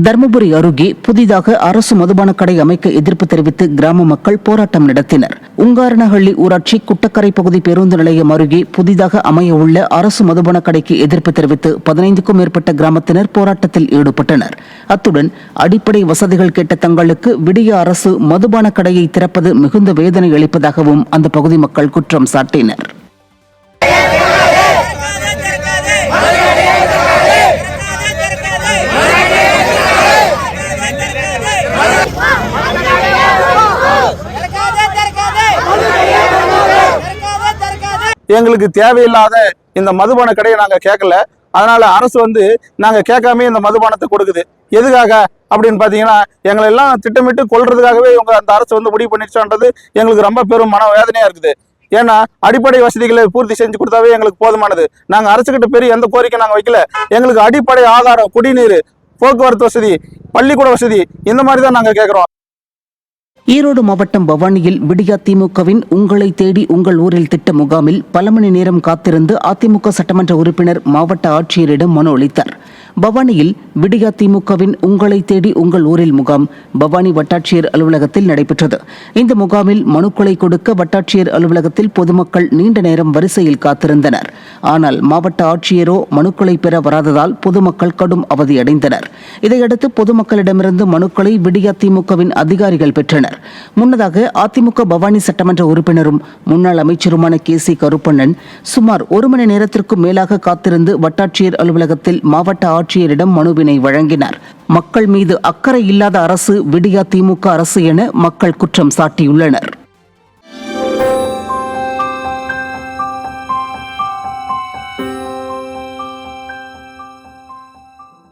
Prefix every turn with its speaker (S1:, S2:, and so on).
S1: தருமபுரி அருகே புதிதாக அரசு மதுபான கடை அமைக்க எதிர்ப்பு தெரிவித்து கிராம மக்கள் போராட்டம் நடத்தினர். உங்காரணஹள்ளி ஊராட்சி குட்டக்கரை பகுதி பேருந்து நிலையம் அருகே புதிதாக அமைய உள்ள அரசு மதுபான கடைக்கு எதிர்ப்பு தெரிவித்து பதினைந்துக்கும் மேற்பட்ட கிராமத்தினர் போராட்டத்தில் ஈடுபட்டனர். அத்துடன் அடிப்படை வசதிகள் கேட்ட தங்களுக்கு விடிய அரசு மதுபான கடையை திறப்பது மிகுந்த வேதனை அளிப்பதாகவும் அந்த பகுதி மக்கள் குற்றம் சாட்டினர்.
S2: எங்களுக்கு தேவையில்லாத இந்த மதுபான கடையை நாங்கள் கேட்கல அதனால அரசு வந்து நாங்கள் கேட்காம இந்த மதுபானத்தை கொடுக்குது. எதுக்காக? அப்படின்னு பார்த்தீங்கன்னா எங்களை எல்லாம் திட்டமிட்டு கொள்றதுக்காகவே இவங்க அந்த அரசு வந்து முடிவு பண்ணிடுச்சான்றது எங்களுக்கு ரொம்ப பெரும் மனவேதனையாக இருக்குது. ஏன்னா அடிப்படை வசதிகளை பூர்த்தி செஞ்சு கொடுத்தாவே எங்களுக்கு போதுமானது. நாங்கள் அரசுக்கிட்ட பெரிய எந்த கோரிக்கை நாங்கள் வைக்கல. எங்களுக்கு அடிப்படை ஆதாரம் குடிநீர் போக்குவரத்து வசதி பள்ளிக்கூட வசதி இந்த மாதிரி தான் நாங்கள் கேட்குறோம்
S1: ஈரோடு மாவட்டம் பவானியில் விடியா திமுகவின் உங்களை தேடி உங்கள் ஊரில் திட்ட முகாமில் பல மணி நேரம் காத்திருந்து அதிமுக சட்டமன்ற உறுப்பினர் மாவட்ட ஆட்சியரிடம் மனு அளித்தார். பவானியில் விடியா திமுகவின் உங்களை தேடி உங்கள் ஊரில் முகாம் பவானி வட்டாட்சியர் அலுவலகத்தில் நடைபெற்றது. இந்த முகாமில் மனுக்களை கொடுக்க வட்டாட்சியர் அலுவலகத்தில் பொதுமக்கள் நீண்ட நேரம் வரிசையில் காத்திருந்தனர். ஆனால் மாவட்ட ஆட்சியரோ மனுக்களை பெற வராததால் பொதுமக்கள் கடும் அவதியடைந்தனர். இதையடுத்து பொதுமக்களிடமிருந்து மனுக்களை விடியா திமுகவின் அதிகாரிகள் பெற்றனர். முன்னதாக அதிமுக பவானி சட்டமன்ற உறுப்பினரும் முன்னாள் அமைச்சருமான கே சி கருப்பண்ணன் சுமார் ஒரு மணி நேரத்திற்கும் மேலாக காத்திருந்து வட்டாட்சியர் அலுவலகத்தில் மாவட்ட ஆட்சியரிடம் மனுவினை வழங்கினார். மக்கள் மீது அக்கறை இல்லாத அரசு விடியா திமுக அரசு என மக்கள் குற்றம் சாட்டியுள்ளனர்.